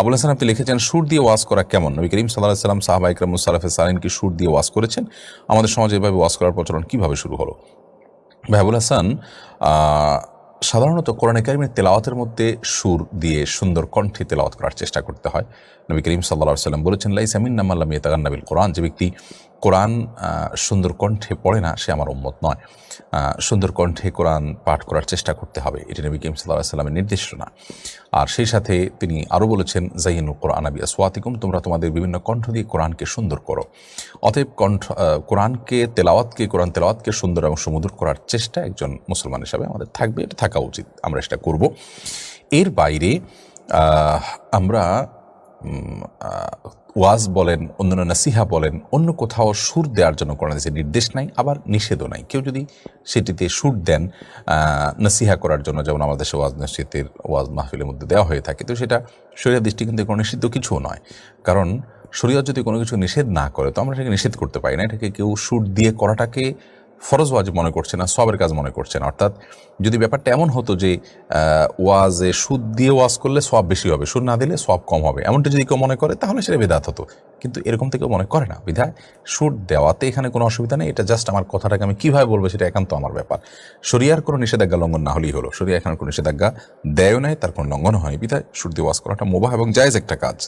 আবুল হাসান, আপনি লিখেছেন, সুর দিয়ে ওয়াজ করা কেমন? নবী করিম সাল্লাহ সাল্লাম, সাহাবা ইকরাম মুসালাফে সালিন কি সুর দিয়ে ওয়াজ করেছেন? আমাদের সমাজে এভাবে ওয়াজ করার প্রচলন কীভাবে শুরু হলো? ভাই আবুল হাসান সাধারণত কোরআন কারিমের তেলাওয়াতের মধ্যে সুর দিয়ে সুন্দর কণ্ঠে তেলাওয়াত করার চেষ্টা করতে হয়। নবী করিম সাল্লাহ সাল্লাম বলেছেন লাই আল্লাহ নামাল্লাম তাগান্নাবিল কোরআন। যে ব্যক্তি কোরআন সুন্দর কণ্ঠে পড়ে না, সে আমার উম্মত নয়। সুন্দর কণ্ঠে কোরআন পাঠ করার চেষ্টা করতে হবে, এটি নবী করিম সাল্লাহ সাল্লামের নির্দেশনা আর সেই সাথে তিনি আরও বলেছেন জাইনুল কোরআন আবি আসওয়াতিকুম তোমরা তোমাদের বিভিন্ন কণ্ঠ দিয়ে কোরআনকে সুন্দর করো। অতএব কণ্ঠ কোরআনকে তেলাওয়াতকে, কোরআন তেলাওয়াতকে সুন্দর এবং সুমধুর করার চেষ্টা একজন মুসলমান হিসাবে আমাদের থাকবে, এটা থাকা উচিত, আমরা সেটা করব। এর বাইরে আমরা ওয়াজ বলেন, অন্যান্য নাসিহা বলেন, অন্য কোথাও সুর দেওয়ার জন্য কোনো দেশে নির্দেশ নাই, আবার নিষেধও নাই। কেউ যদি সেটিতে সুর দেন নাসিহা করার জন্য, যেমন আমাদের দেশে ওয়াজ নসিহতের ওয়াজ মাহফিলের মধ্যে দেওয়া হয়ে থাকে, তো সেটা শরীর দৃষ্টিকোণ থেকে কোনো নিষিদ্ধ কিছুও নয়। কারণ শরীয়ত যদি কোনো কিছু নিষেধ না করে, তো আমরা এটাকে নিষেধ করতে পারি না। এটাকে কেউ সুর দিয়ে করাটাকে ফরজ ওয়াজ মনে করছে না, সবের কাজ মনে করছে না। অর্থাৎ যদি ব্যাপারটা এমন হতো যে ওয়াজে সুদ দিয়ে ওয়াজ করলে সব বেশি হবে, সুদ না দিলে সব কম হবে, এমনটা যদি কেউ মনে করে, তাহলে সেটা বেদাত হতো। কিন্তু এরকম থেকে মনে করে না, বিধায় সুদ দেওয়াতে এখানে কোনো অসুবিধা নেই, এটা জাস্ট আমার কথাটাকে আমি কীভাবে বলব সেটা একান্ত আমার ব্যাপার। শরিয়ার কোনো নিষেধাজ্ঞা লঙ্ঘন না হলেই হলো, শরিয়া এখানে কোনো নিষেধাজ্ঞা দেয়ও নাই, তার কোনো লঙ্ঘন হয়নি। বিধায় সুদ দিয়ে ওয়াজ করাটা মোবাহ এবং জায়েজ একটা কাজ।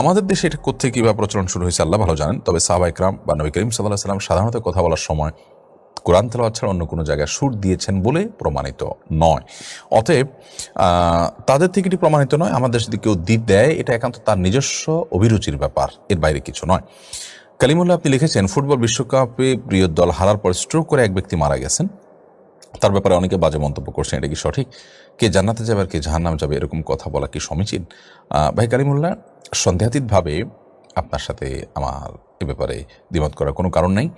আমাদের দেশে এটা কোথেকে কীভাবে প্রচলন শুরু হয়েছে, আল্লাহ ভালো জানেন, তবে সাহাবা ইকরাম বা নবী করিম সাল্লাহ সাল্লাম সাধারণত কথা বলার সময় কোরআন তেলাওয়াত ছাড়া অন্য কোনো জায়গায় সুর দিয়েছেন বলে প্রমাণিত নয়। অতএব তাদের থেকে এটি প্রমাণিত নয়, আমাদের যদি কেউ দ্বীপ দেয়, এটা একান্ত তার নিজস্ব অভিরুচির ব্যাপার, এর বাইরে কিছু নয়। কালিমুল্লাহ আপনি লিখেছেন, ফুটবল বিশ্বকাপে প্রিয় দল হারার পর স্ট্রোক করে এক ব্যক্তি মারা গেছেন। তার ব্যাপারে অনেকে বাজে মন্তব্য করছেন, এটা কি সঠিক? কে জান্নাতে যাবে আর কে জাহান্নাম যাবে, এরকম কথা বলা কি সমীচীন? ভাই কালিমুল্লাহ সন্দেহাতীতভাবে আপনার সাথে আমার এ ব্যাপারে দ্বিমত করার কোনো কারণ নেই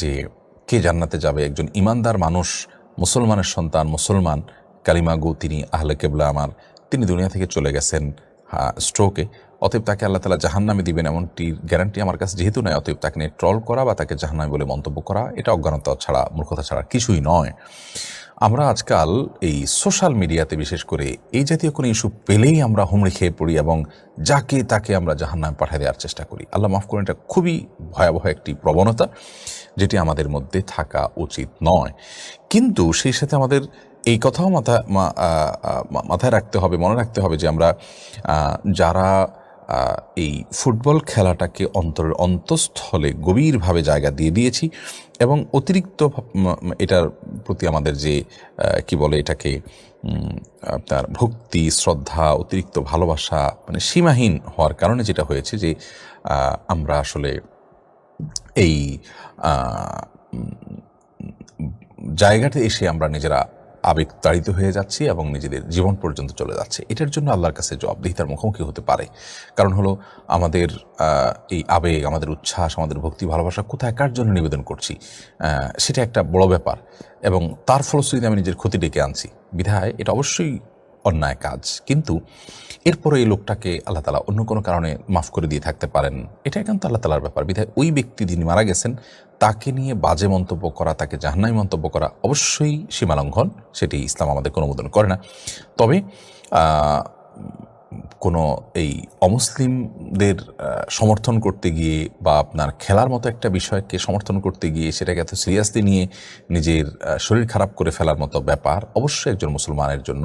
যে কে জান্নাতে যাবে? একজন ইমানদার মানুষ, মুসলমানের সন্তান, মুসলমান। কালিমাগু, তিনি আহলে কেবলা আমার। তিনি দুনিয়া থেকে চলে গেছেন স্ট্রোকে অতএব তাকে আল্লাহ তালা জাহান্নামে দিবেন এমনটি গ্যারান্টি আমার কাছে যেহেতু নয় অতএব তাকে নিয়ে ট্রল করা বা তাকে জাহান্নামে বলে মন্তব্য করা, এটা অজ্ঞানতা ছাড়া, মূর্খতা ছাড়া কিছুই নয়। আমরা আজকাল এই সোশ্যাল মিডিয়াতে বিশেষ করে এই জাতীয় কোনো ইস্যু পেলেই আমরা হুমড়ি খেয়ে পড়ি এবং যাকে তাকে আমরা জাহান্নামে পাঠিয়ে দেওয়ার চেষ্টা করি। আল্লাহ মাফ করেন, এটা খুবই ভয়াবহ একটি প্রবণতা যেটি আমাদের মধ্যে থাকা উচিত নয়। কিন্তু সেই সাথে আমাদের এই কথাও মাথা মাথায় রাখতে হবে, মনে রাখতে হবে যে আমরা যারা এই ফুটবল খেলাটাকে অন্তরের অন্তঃস্থলে গভীরভাবে জায়গা দিয়ে দিয়েছি এবং অতিরিক্ত এটার প্রতি আমাদের যে কি বলে এটাকে আপনার ভক্তি, শ্রদ্ধা, অতিরিক্ত ভালোবাসা মানে সীমাহীন হওয়ার কারণে যেটা হয়েছে যে আমরা আসলে এই জায়গাতে এসে আমরা নিজেরা আবেগ তাড়িত হয়ে যাচ্ছি এবং নিজেদের জীবন পর্যন্ত চলে যাচ্ছে। এটার জন্য আল্লাহর কাছে জবাবদিহিতার মুখোমুখি হতে পারে। কারণ হলো, আমাদের এই আবেগ, আমাদের উচ্ছ্বাস, আমাদের ভক্তি, ভালোবাসা কোথায়, কার জন্য নিবেদন করছি? সেটা একটা বড় ব্যাপার। এবং তার ফলশ্রুতিতে আমি নিজের ক্ষতি ডেকে আনছি। বিধায় এটা অবশ্যই অন্যায় কাজ। কিন্তু এরপরে এই লোকটাকে আল্লাহ তালা অন্য কোনো কারণে মাফ করে দিয়ে থাকতে পারেন। এটা একান্ত আল্লাহ তালার ব্যাপার। বিধায় ওই ব্যক্তি যিনি মারা গেছেন তাকে নিয়ে বাজে মন্তব্য করা, তাকে জাহান্নামী মন্তব্য করা অবশ্যই সীমালঙ্ঘন সেটি ইসলাম আমাদের কোনো অনুমোদন করে না। তবে কোনো এই অমুসলিমদের সমর্থন করতে গিয়ে বা আপনার খেলার মতো একটা বিষয়কে সমর্থন করতে গিয়ে সেটাকে এত সিরিয়াসলি নিয়ে নিজের শরীর খারাপ করে ফেলার মতো ব্যাপার অবশ্যই একজন মুসলমানের জন্য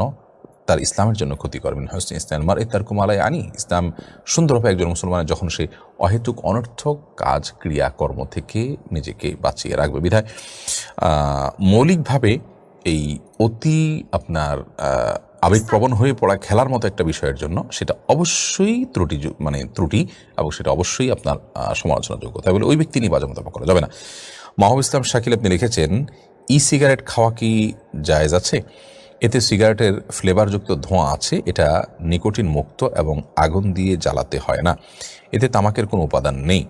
তার ইসলামের জন্য ক্ষতি করবেন। হোসেন ইসলাম মার তার কুমালায় আনি। ইসলাম সুন্দরভাবে একজন মুসলমানের যখন সে অহেতুক অনর্থক কাজ ক্রিয়া কর্ম থেকে নিজেকে বাঁচিয়ে রাখবে। বিধায় মৌলিকভাবে এই অতি আপনার আবেগপ্রবণ হয়ে পড়া খেলার মতো একটা বিষয়ের জন্য সেটা অবশ্যই ত্রুটি মানে ত্রুটি এবং সেটা অবশ্যই আপনার আহ, সমালোচনাযোগ্য। তাই বলে ওই ব্যক্তি নিয়ে বাজে মতামত করা যাবে না। মাহবুব ইসলাম শাকিল আপনি লিখেছেন ই সিগারেট খাওয়া কি জায়েজ আছে? এতে সিগারেটের ফ্লেভারযুক্ত ধোঁয়া আছে, এটা নিকোটিন মুক্ত এবং আগুন দিয়ে জ্বালাতে হয় না। এতে তামাকের কোনো উপাদান নেই।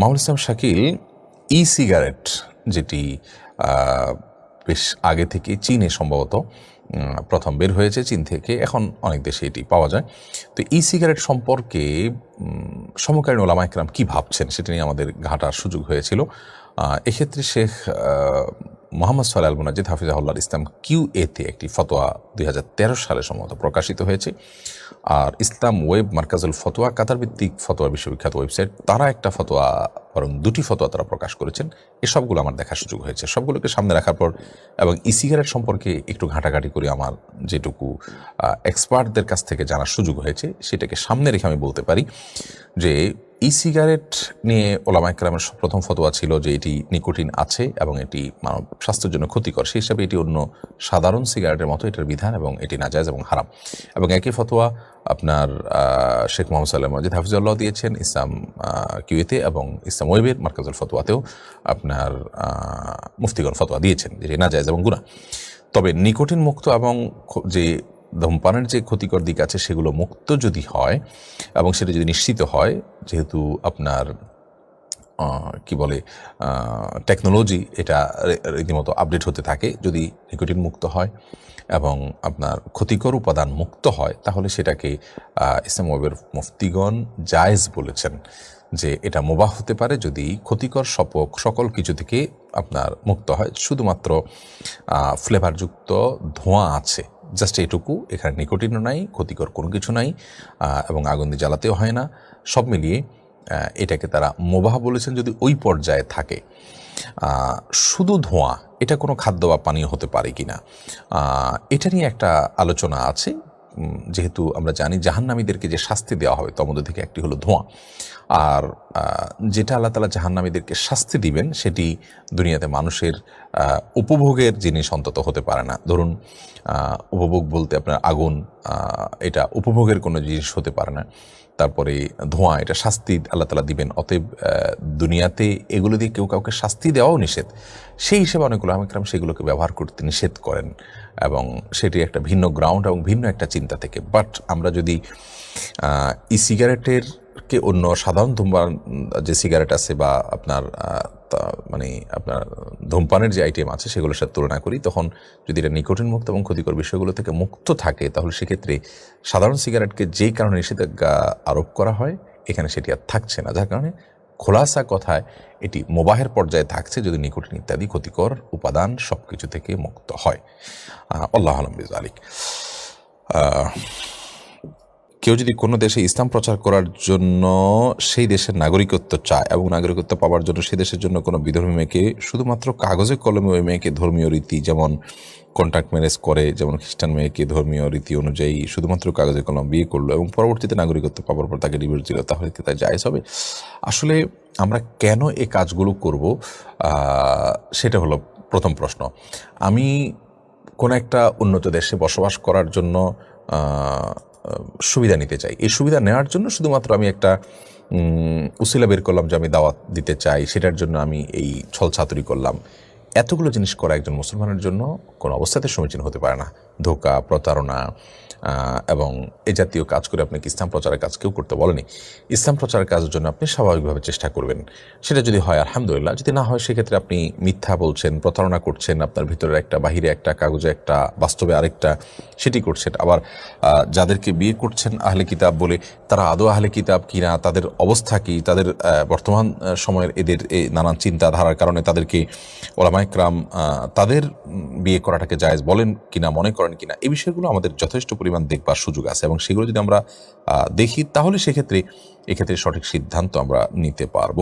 মাহমুদ ইসলাম শাকিল ই সিগারেট যেটি বেশ আগে থেকে চীনে সম্ভবত প্রথম বের হয়েছে চীন থেকে, এখন অনেক দেশে এটি পাওয়া যায়। তো ই সিগারেট সম্পর্কে সমকালীন ওলামা একরাম কী ভাবছেন? সেটা নিয়ে আমাদের ঘাটার সুযোগ হয়েছিল। এক্ষেত্রে শেখ মোহাম্মদ সোহেল আল মুনাজিদ হাফিজাহুল্লাহ ইসলাম কিউ এতে একটি ফতোয়া দুই সালে সম্ভবত প্রকাশিত হয়েছে। আর ইসলাম ওয়েব মার্কাজুল ফতোয়া কাতার ভিত্তিক ফতোয়া বিশ্ববিখ্যাত ওয়েবসাইট, তারা একটা ফতোয়া, বরং দুটি ফতোয়া তারা প্রকাশ করেছেন। এই সবগুলো আমার দেখার সুযোগ হয়েছে। সবগুলোকে সামনে রাখার পর, এবং ই সিগারেট সম্পর্কে একটু ঘাঁটাঘাঁটি করে আমার যেটুকু এক্সপার্টদের কাছ থেকে জানার সুযোগ হয়েছে, সেটাকে সামনে রেখে আমি বলতে পারি যে ই সিগারেট নিয়ে ওলামা একরামের প্রথম ফতোয়া ছিল যে এটি নিকোটিন আছে এবং এটি মানব স্বাস্থ্যের জন্য ক্ষতিকর। সেই হিসাবে এটি অন্য সাধারণ সিগারেটের মতো এটার বিধান এবং এটি নাজায়জ এবং হারাম। এবং একই ফতোয়া আপনার শেখ মোহাম্মদ সাল্লাম মজিদ হাফিজুল্লাহ দিয়েছেন ইসলাম আহ, কিউয়েতে এবং ইসলাম ওয়েবের মার্কাজুল ফতোয়াতেও আপনার মুফতিগণ ফতোয়া দিয়েছেন যে এটি নাজায়জ এবং গুণা তবে নিকোটিন মুক্ত এবং যে ধূমপানের যে ক্ষতিকর দিক আছে সেগুলো মুক্ত যদি হয় এবং সেটা যদি নিশ্চিত হয়, যেহেতু আপনার কি বলে টেকনোলজি এটা রীতিমতো আপডেট হতে থাকে, যদি নিকোটিন মুক্ত হয় এবং আপনার ক্ষতিকর উপাদান মুক্ত হয়, তাহলে সেটাকে ইসলাম ওয়েবের মুফতিগণ জায়েজ বলেছেন যে এটা মোবাহ হতে পারে যদি ক্ষতিকর সপক, সকল কিছু থেকে আপনার মুক্ত হয়। শুধুমাত্র ফ্লেভারযুক্ত ধোঁয়া আছে। জাস্ট এটুকু, এখানে নিকোটিনও নাই, ক্ষতিকর কোনো কিছু নাই এবং আগুন দিয়ে জ্বালাতেও হয় না। সব মিলিয়ে এটাকে তারা মোবাহ বলেছেন যদি ওই পর্যায়ে থাকে। শুধু ধোঁয়া, এটা কোনো খাদ্য বা পানীয় হতে পারে কি না এটা নিয়ে একটা আলোচনা আছে। যেহেতু আমরা জানি জাহান্নামীদেরকে যে শাস্তি দেওয়া হবে তার মধ্যে থেকে একটি হলো ধোঁয়া। আর যেটা আল্লাহ তালা জাহান্নামীদেরকে শাস্তি দিবেন, সেটি দুনিয়াতে মানুষের উপভোগের জিনিস অন্তত হতে পারে না। ধরুন উপভোগ বলতে আপনার আগুন এটা উপভোগের কোনো জিনিস হতে পারে না। তারপরে ধোঁয়া, এটা শাস্তি আল্লাহ তালা দিবেন। অতএব দুনিয়াতে এগুলো দিয়ে কেউ কাউকে শাস্তি দেওয়াও নিষেধ। সেই হিসেবে অনেকগুলো আমিকরাম সেগুলোকে ব্যবহার করতে নিষেধ করেন এবং সেটি একটা ভিন্ন গ্রাউন্ড এবং ভিন্ন একটা চিন্তা থেকে। বাট আমরা যদি ই সিগারেটের কে অন্য সাধারণ ধূমপান, যে সিগারেট আছে বা আপনার মানে আপনার ধূমপানের যে আইটেম আছে সেগুলোর সাথে তুলনা করি, তখন যদি এটা নিকোটিন মুক্ত এবং ক্ষতিকর বিষয়গুলো থেকে মুক্ত থাকে, তাহলে সেক্ষেত্রে সাধারণ সিগারেটকে যেই কারণে নিষেধাজ্ঞা আরোপ করা হয়, এখানে সেটি আর থাকছে না। যার কারণে খোলাসা কথায় এটি মোবাহের পর্যায়ে থাকছে যদি নিকোটিন ইত্যাদি ক্ষতিকর উপাদান সব কিছু থেকে মুক্ত হয়। আল্লাহ আলম আলিক কেউ যদি কোনো দেশে ইসলাম প্রচার করার জন্য সেই দেশের নাগরিকত্ব চায় এবং নাগরিকত্ব পাওয়ার জন্য সেই দেশের জন্য কোনো বিধর্মী মেয়েকে শুধুমাত্র কাগজে কলমে ওই মেয়েকে ধর্মীয় রীতি যেমন কন্ট্রাক্ট ম্যারেজ করে, যেমন খ্রিস্টান মেয়েকে ধর্মীয় রীতি অনুযায়ী শুধুমাত্র কাগজে কলম বিয়ে করল এবং পরবর্তীতে নাগরিকত্ব পাওয়ার পর তাকে ডিভোর্স দিল, তাহলে কি তা জায়জ হবে? আসলে আমরা কেন এই কাজগুলো করব? সেটা হলো প্রথম প্রশ্ন। আমি কোনো একটা উন্নত দেশে বসবাস করার জন্য সুবিধা নিতে চাই। এই সুবিধা নেওয়ার জন্য শুধুমাত্র আমি একটা উসিলা বের করলাম যে আমি দাওয়াত দিতে চাই, সেটার জন্য আমি এই ছল ছাতুরি করলাম। এতগুলো জিনিস করা একজন মুসলমানের জন্য কোনো অবস্থাতে সমীচীন হতে পারে না। ধোকা, প্রতারণা এবং এ জাতীয় কাজ করে আপনাকে ইসলাম প্রচারের কাজ কেউ করতে বলেনি? ইসলাম প্রচারের কাজের জন্য আপনি স্বাভাবিকভাবে চেষ্টা করবেন। সেটা যদি হয়, আলহামদুলিল্লাহ। যদি না হয়, সেক্ষেত্রে আপনি মিথ্যা বলছেন, প্রতারণা করছেন, আপনার ভিতরে একটা বাহিরে একটা কাগজে একটা বাস্তবে আরেকটা সেটি করছেন। আবার যাদেরকে বিয়ে করছেন আহলে কিতাব বলে, তারা আদৌ আহলে কিতাব কি না তাদের অবস্থা কি, তাদের বর্তমান সময়ের এদের নানান চিন্তাধারার কারণে তাদেরকে ওলামাইকরাম তাদের বিয়ে করাটাকে জায়েজ বলেন কিনা মনে করেন কিনা, এই বিষয়গুলো আমাদের যথেষ্ট পরিমাণ দেখবার সুযোগ আছে এবং সেগুলো যদি আমরা দেখি, তাহলে সেক্ষেত্রে, এক্ষেত্রে সঠিক সিদ্ধান্ত আমরা নিতে পারব।